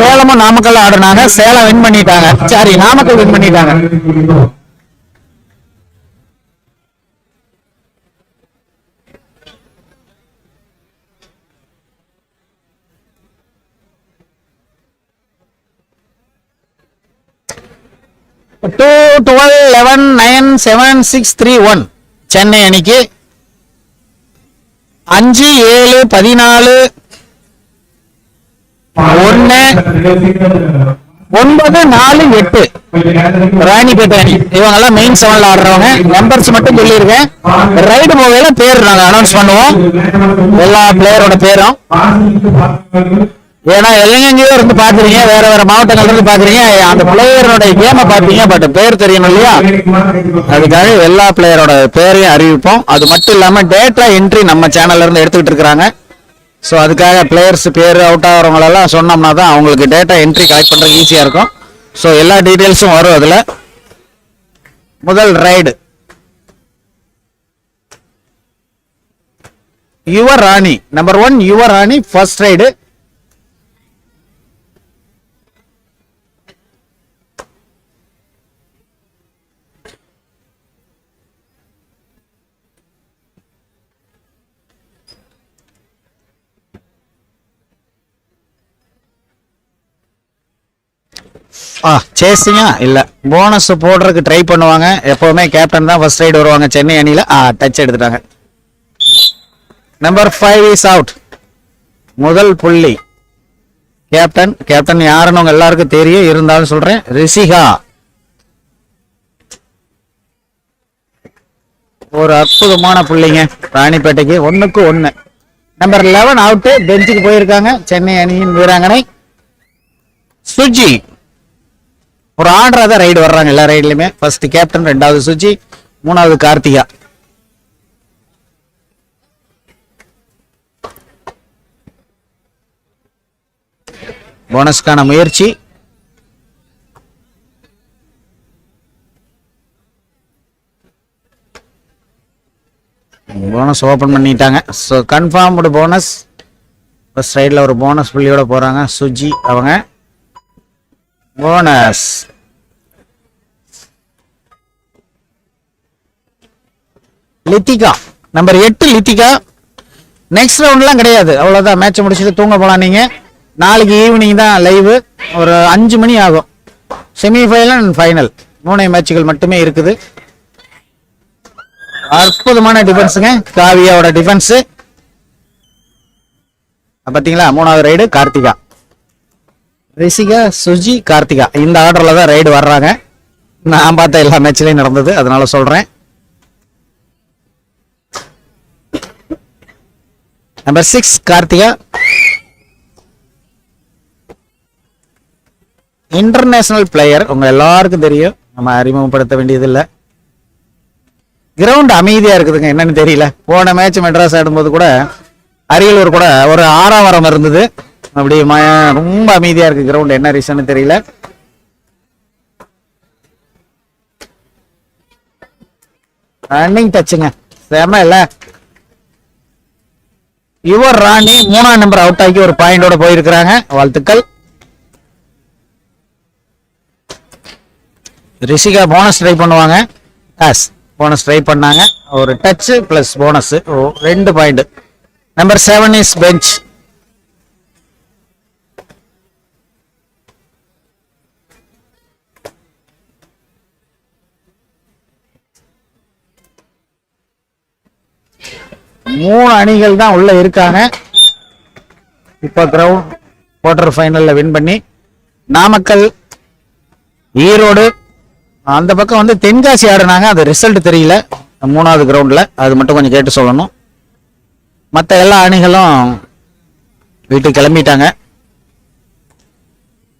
சேலமும் நாமக்கல் ஆடுனாங்க. சேலம் வின் பண்ணிட்டாங்க. Sorry Namakkal win பண்ணிட்டாங்க. Two twelve eleven nine seven six three one Chennai அணிக்கு அஞ்சு ஏழு பதினாலு ஒன்னு ஒன்பது நாலு எட்டு. ராணிப்பேட்டை அணி. இவங்க எல்லாம் மெயின் செவன்ல ஆடுறவங்க. நம்பர்ஸ் மட்டும் சொல்லியிருக்கேன். ரைடு போகையில பேர் நாங்க அனௌன்ஸ் பண்ணுவோம். எல்லா பிளேயரோட பேரும். ஏன்னா எங்கெங்கயோ இருந்து பாக்குறீங்க வேற வேற மாவட்டங்கள்ல இருந்து பாக்குறீங்க அந்த பிளேயரோட கேமை பாத்தீங்க பட் பேர் தெரியணும் இல்லையா? அதுக்காக எல்லா பிளேயரோட பேரையும் அறிவிப்போம். அது மட்டும் இல்லாம டேட்டா என்ட்ரி நம்ம சேனல்ல இருந்து எடுத்துக்கிட்டு இருக்கிறாங்க. ஸோ அதுக்காக பிளேயர்ஸ் பேர் அவுட் ஆகிறவங்களெல்லாம் சொன்னோம்னா தான் அவங்களுக்கு டேட்டா என்ட்ரி கலெக்ட் பண்ணுறது ஈஸியாக இருக்கும். ஸோ எல்லா டீட்டெயில்ஸும் வரும் அதில். முதல் raid Yuvarani. Number one Yuvarani first raid ஆ சேசிங்கா? இல்ல போனஸ் போடுறதுக்கு ட்ரை பண்ணுவாங்க. எப்பவுமே கேப்டன் தான் ஃபர்ஸ்ட் ரைடு வருவாங்க. சென்னை அணியில ஆ டச் எடுத்துட்டாங்க. நம்பர் ஃபைவ் இஸ் அவுட் முதல் புள்ளி. கேப்டன் கேப்டன் யாருன்னு உங்க எல்லாருக்கும் தெரியும் இருந்தாலும் சொல்றேன். ரிஷிகா. ஒரு அற்புதமான புள்ளிங்க ராணிப்பேட்டைக்கு. ஒன்னுக்கு ஒண்ணு. நம்பர் லெவன் அவுட்டு பெஞ்சுக்கு போயிருக்காங்க. சென்னை அணியின் வீராங்கனை. சுஜி. ஒரு ஆர்டரா தான் ரைடு வர்றாங்க எல்லா ரைட்லயுமே ஃபர்ஸ்ட் கேப்டன் ரெண்டாவது சுஜி மூணாவது கார்த்திகா. போனஸ்க்கான முயற்சி. போனஸ் ஓபன் பண்ணிட்டாங்க. ஸோ கன்ஃபார்ம்டு போனஸ் ஃபர்ஸ்ட் ரைடில் ஒரு போனஸ் புள்ளியோட போகிறாங்க சுஜி அவங்க. போனஸ் லித்திகா. நம்பர் எட்டு லித்திகா. நெக்ஸ்ட் ரவுண்ட்லாம் கிடையாது. அவ்வளோதான் மேட்ச் முடிச்சுட்டு தூங்க போகலாம் நீங்கள் நாளைக்கு ஈவினிங் தான் லைவ் ஒரு அஞ்சு மணி ஆகும். செமிஃபைனல் அண்ட் ஃபைனல் மூணு மேட்சுகள் மட்டுமே இருக்குது. அற்புதமான டிஃபென்ஸுங்க காவியாவோட டிஃபென்ஸு பார்த்தீங்களா மூணாவது ரைடு கார்த்திகா. ரிஷிகா சுஜி கார்த்திகா. இந்த ஆர்டரில் தான் ரைடு வர்றாங்க. நான் பார்த்த எல்லா மேட்ச்லேயும் நடந்தது. அதனால சொல்கிறேன் number six Karthika international player உங்க எல்லாருக்கும் தெரியும். நம்ம அறிமுகப்படுத்த வேண்டியதில்லை. கிரவுண்ட் அமைதியா இருக்குதுங்க என்னன்னு தெரியல. போன மேட்ச் மெட்ராஸ் ஆடும்போது கூட அரியலூர் கூட ஒரு ஆறாம் வாரம் இருந்தது. அப்படி ரொம்ப அமைதியா இருக்கு கிரவுண்ட் என்ன ரீசன் தெரியல. ரன்னிங் டச்சுங்க செம இல்லை. யுவர் ராணி மூணாம் நம்பர் அவுட் ஆகி ஒரு பாயிண்டோட போயிருக்கிறாங்க. வாழ்த்துக்கள். ரிஷிகா போனஸ் ட்ரை பண்ணுவாங்க. எஸ் போனஸ் ட்ரை பண்ணாங்க. ஒரு டச் பிளஸ் போனஸ் ரெண்டு point number seven is bench மூணு அணிகள் தான் உள்ள இருக்காங்க. இப்போ கிரவுண்ட் குவார்டர் ஃபைனல்ல வின் பண்ணி நாமக்கல் ஈரோடு அந்த பக்கம் வந்து தென்காசி ஆடுனாங்க. அது ரிசல்ட் தெரியல. மூணாவது கிரவுண்ட்ல அது மட்டும் கொஞ்சம் கேட்டு சொல்லணும். மற்ற எல்லா அணிகளும் வீட்டுக்கு கிளம்பிட்டாங்க.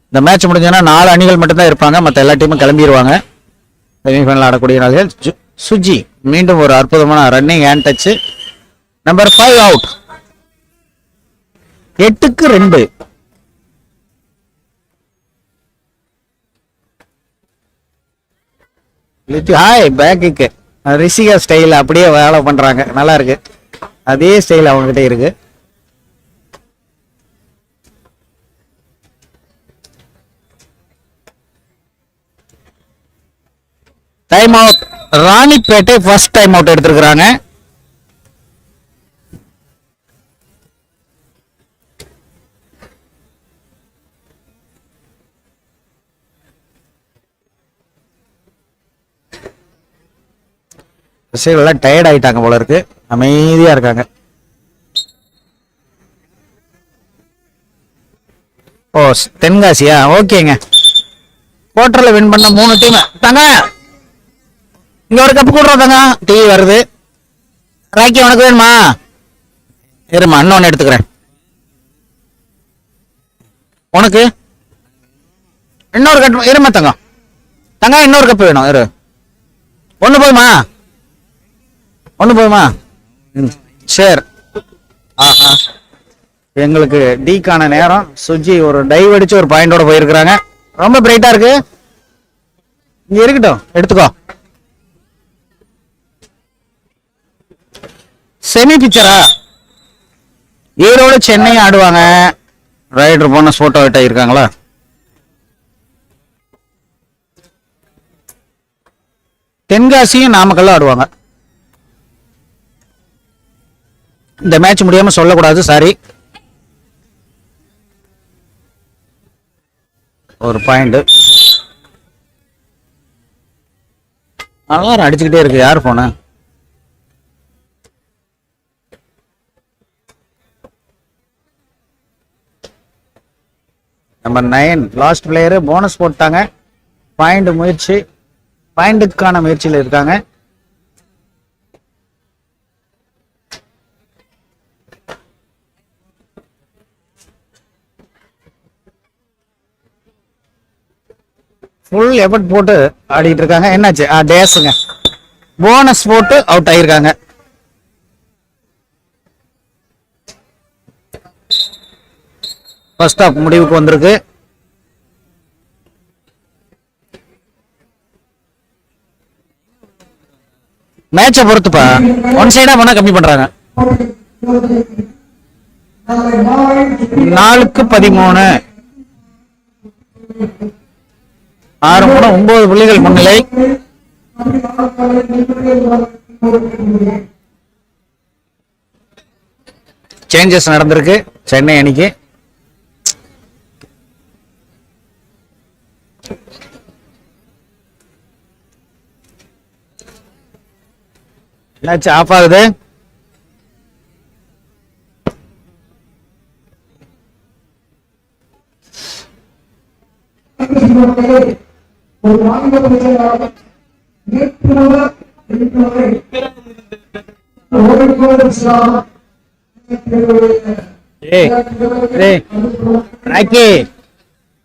இந்த மேட்ச் முடிஞ்சதுன்னா நாலு அணிகள் மட்டும்தான் இருப்பாங்க. மற்ற எல்லா டீமும் கிளம்பிடுவாங்க செமிஃபைனல் ஆடக்கூடிய நாள்கள். சுஜி மீண்டும் ஒரு அற்புதமான running hand touch number five out எட்டுக்கு ரெண்டு. ஹாய் பேக்குக்கு ரிஷிகா ஸ்டைல் அப்படியே வேலை பண்றாங்க. நல்லா இருக்கு. அதே ஸ்டைல் அவங்ககிட்ட இருக்கு. Time out Ranipet first time out எடுத்திருக்கிறாங்க. ரசிகர்கள்லாம் டயர்ட் ஆயிட்டாங்க போல இருக்கு. அமைதியாக இருக்காங்க. ஓ தென்காசியா? ஓகேங்க. குவார்டர்ல வின் பண்ண மூணு டீம் தங்க இங்கே ஒரு கப்பு கொடுறோம் தங்க. டிவி வருது. ராக்கி உனக்கு வேணுமா? இருமா இன்னொன்னு எடுத்துக்கிறேன். உனக்கு? இன்னொரு கட்டு இருமா தங்கம். தங்க இன்னொரு கப்பு வேணும் இரு. ஒன்று போதுமா? ஒன்று போதுமா? ம், சரி. ஆஹா. எங்களுக்கு டீக்கான நேரம். சுஜி ஒரு டைவ் அடிச்சு ஒரு பாயிண்டோட போயிருக்கிறாங்க. ரொம்ப பிரைட்டா இருக்கு. இங்க இருக்கட்டும். எடுத்துக்கோ. செமி பிக்சரா ஈரோடு சென்னை ஆடுவாங்க. ரைடர் போன போட்டோ விட்ட இருக்காங்களா? தென்காசியும் நாமக்கல்லும் ஆடுவாங்க. இந்த மேட்ச் முடியாம சொல்லக்கூடாது சாரி ஒரு பாயிண்ட் அலாரம் அடிச்சுக்கிட்டே இருக்கு யார் போன number nine last player bonus போட்டாங்க. பாயிண்ட் முயற்சி பாயிண்ட்டுக்கான முயற்சியில் இருக்காங்க. ஃபுல் எஃபர்ட் போட்டு ஆடிட்டு இருக்காங்க என்னாச்சு? ஆ டேஸுங்க போனஸ் போட்டு அவுட் ஆயிருக்காங்க ஃபர்ஸ்ட் ஆஃப் முடிவுக்கு வந்திருக்கு. மேட்சை பொறுத்துப்பா. ஒன் சைடா போனா கம்மி பண்றாங்க. நாலுக்கு பதிமூணு. ஆறு மூணு ஒன்பது புள்ளிகள் முன்னிலை. சேஞ்சஸ் நடந்திருக்கு. சென்னை அணிக்கு. என்னாச்சு ஆஃப் ஆகுது? ஒரு மாநில பிரச்சனையாக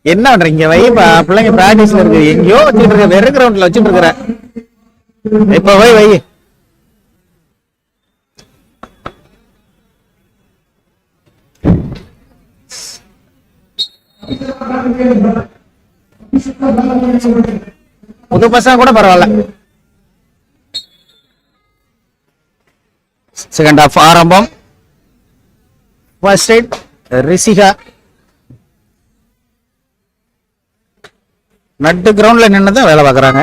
என்ன பண்றீங்க வைப்பா பிள்ளைங்க பிராக்டிஸ்ல இருக்கு. எங்கேயோ வச்சுட்டு இருக்க வெறு கிரவுண்ட்ல வச்சுட்டு இருக்கிற. இப்ப வை வை. புது பசங்க கூட பரவாயில்ல. செகண்ட் ஹாஃப் ஆரம்பம். First eight Rishika. நட்டு கிரவுண்ட்ல நின்று தான் வேலை பார்க்குறாங்க.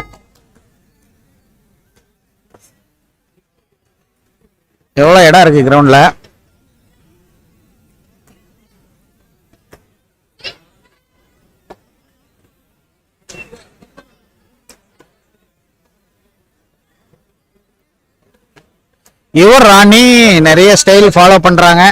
எவ்வளோ இடம் இருக்கு கிரவுண்ட்ல யுவர் ராணி நிறைய ஸ்டைல் ஃபாலோ பண்றாங்க.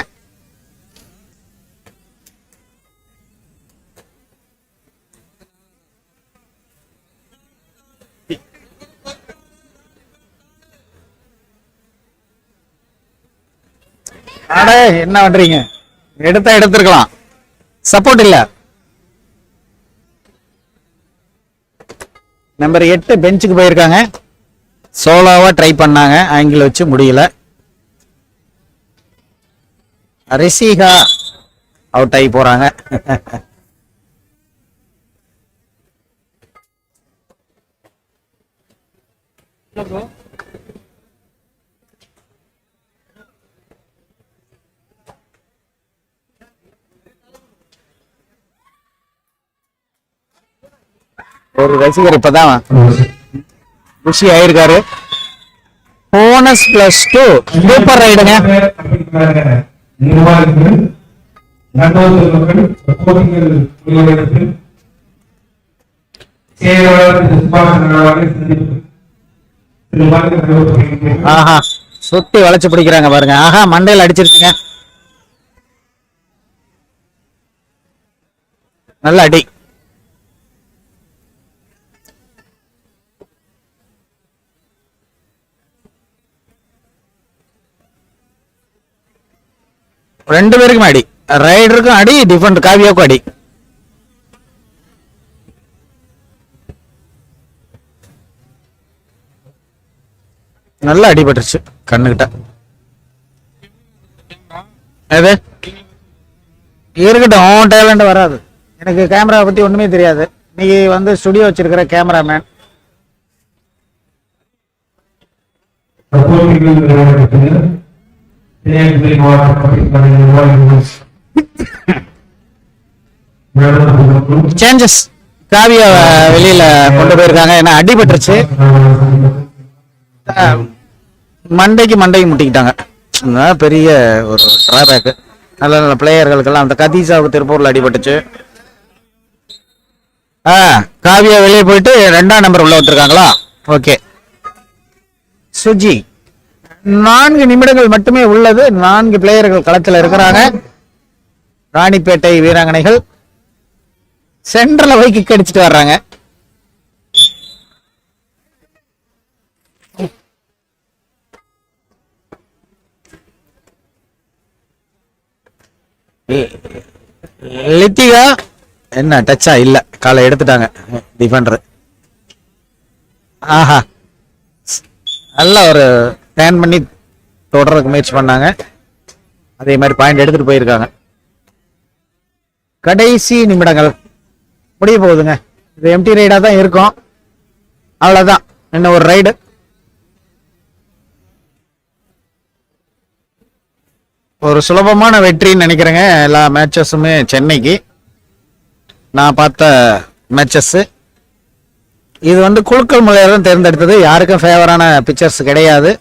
அட என்ன பண்றீங்க? எடுத்தா எடுத்திருக்கலாம். சப்போர்ட் இல்ல. நம்பர் எட்டு பெஞ்சுக்கு போயிருக்காங்க. சோலோவாக ட்ரை பண்ணாங்க. ஆங்கிள் வச்சு முடியல. ரிஷிகா அவுட் ஆகி போறாங்க. ஒரு ரசிகர் இப்பதான் புஷி ஆயிருக்காரு. போனஸ் பிளஸ் டூ சூப்பர் ரைடுங்க ஆஹா சுத்தி வளைச்சு பிடிக்கிறாங்க பாருங்க. ஆஹா மண்டையில் அடிச்சிருச்சுங்க. நல்ல அடி. ரெண்டு பேருக்கும் அடி. ரைடருக்கும் அடி டிஃபரெண்ட் காவியாவுக்கும் அடி. நல்லா அடிபட்டுருச்சு கண்ணுகிட்ட எது? இருக்கட்டும் உன் டேலண்ட் வராது. எனக்கு கேமராவை பத்தி ஒண்ணுமே தெரியாது. நீ வந்து ஸ்டுடியோ வச்சிருக்கிற cameraman Thank you. Changes Kaviya வெளியில கொண்டு போயிருக்காங்க. ஏன்னா அடிபட்டுருச்சு. மண்டைக்கு மண்டைக்கு முட்டிக்கிட்டாங்க. பெரிய ஒரு டிராபேக் நல்ல நல்ல பிளேயர்களுக்கெல்லாம் அந்த கதீசாவுக்கு திருப்பூர்ல அடிபட்டுச்சு. ஆ காவியா வெளியே போயிட்டு ரெண்டாம் நம்பர் உள்ள வந்திருக்காங்களா? ஓகே சுஜி. நான்கு நிமிடங்கள் மட்டுமே உள்ளது. நான்கு பிளேயர்கள் களத்தில் இருக்கிறாங்க. ராணிப்பேட்டை வீராங்கனைகள் சென்டர்ல போய் கிக் அடிச்சுட்டு வர்றாங்க. லித்திகா என்ன டச்சா இல்ல. காலை எடுத்துட்டாங்க. டிஃபெண்டர் ஆஹா. நல்ல ஒரு ஸ்டேன் பண்ணி தொடர்றதுக்கு முயற்சி பண்ணாங்க. அதே மாதிரி பாயிண்ட் எடுத்துட்டு போயிருக்காங்க. கடைசி நிமிடங்கள். முடிய போகுதுங்க. இது எம்டி ரைடாக தான் இருக்கும். அவ்வளோதான் இன்னும் ஒரு ரைடு ஒரு சுலபமான வெற்றின்னு நினைக்கிறேங்க. எல்லா மேட்சஸுமே சென்னைக்கு. நான் பார்த்த மேட்சஸ்ஸு இது வந்து குழுக்கள் முறையில் தான் தேர்ந்தெடுத்தது. யாருக்கும் ஃபேவரான பிக்சர்ஸ் கிடையாது.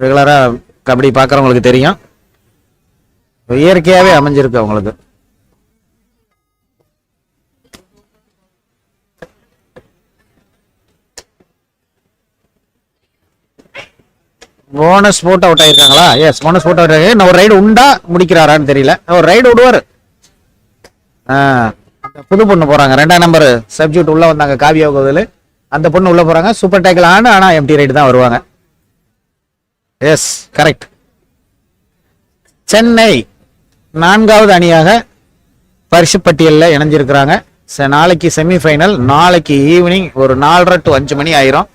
ரெகுலராக கபடி பார்க்குறவங்களுக்கு தெரியும். இயற்கையாகவே அமைஞ்சிருக்கு அவங்களுக்கு. போனஸ் போட்டு அவுட் ஆயிருக்காங்களா? எஸ் போனஸ் போட்டு அவுட் ஆயிருக்கு. ஒரு ரைடு உண்டா? முடிக்கிறாரான்னு தெரியல. ஒரு ரைடு விடுவாரு ஆ, புது பொண்ணு போறாங்க. ரெண்டாம் நம்பர் சப்ஜெக்ட் உள்ள வந்தாங்க காவியா கோவில். அந்த பொண்ணு உள்ள போறாங்க. சூப்பர் டேக்கிள் ஆனால் ஆனால் எம்டி ரைடு தான் வருவாங்க. எஸ் கரெக்ட் சென்னை நான்காவது அணியாக பரிசு பட்டியலில் இணைஞ்சிருக்கிறாங்க. நாளைக்கு செமிஃபைனல் நாளைக்கு ஈவினிங் ஒரு நாலரை டு அஞ்சு மணி ஆயிரும்.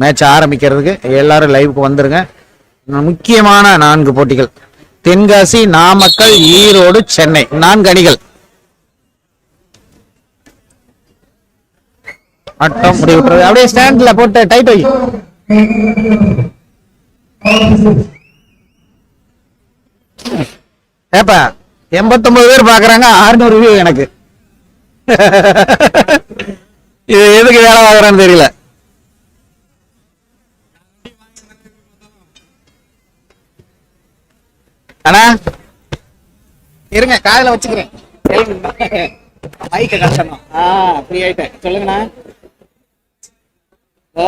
மேட்ச் ஆரம்பிக்கிறதுக்கு. எல்லாரும் லைவுக்கு வந்துருங்க. முக்கியமான நான்கு போட்டிகள். தென்காசி நாமக்கல் ஈரோடு சென்னை. நான்கு அணிகள். ஆட்டம் முடிவுற்றது. அப்படியே ஸ்டாண்ட்ல போட்டு டைட் வை. ஏப்பா எண்பத்தொன்பது பேர் பாக்குறாங்க அறுநூறு வியூ எனக்கு. இது எதுக்கு வேலை வாங்குறான்னு தெரியல. அண்ணா இருங்க காதல வச்சுக்கிறேன். மைக்க கட்டணும் ஆ ஃப்ரீ ஆயிட்டேன். சொல்லுங்கண்ணா. ஓ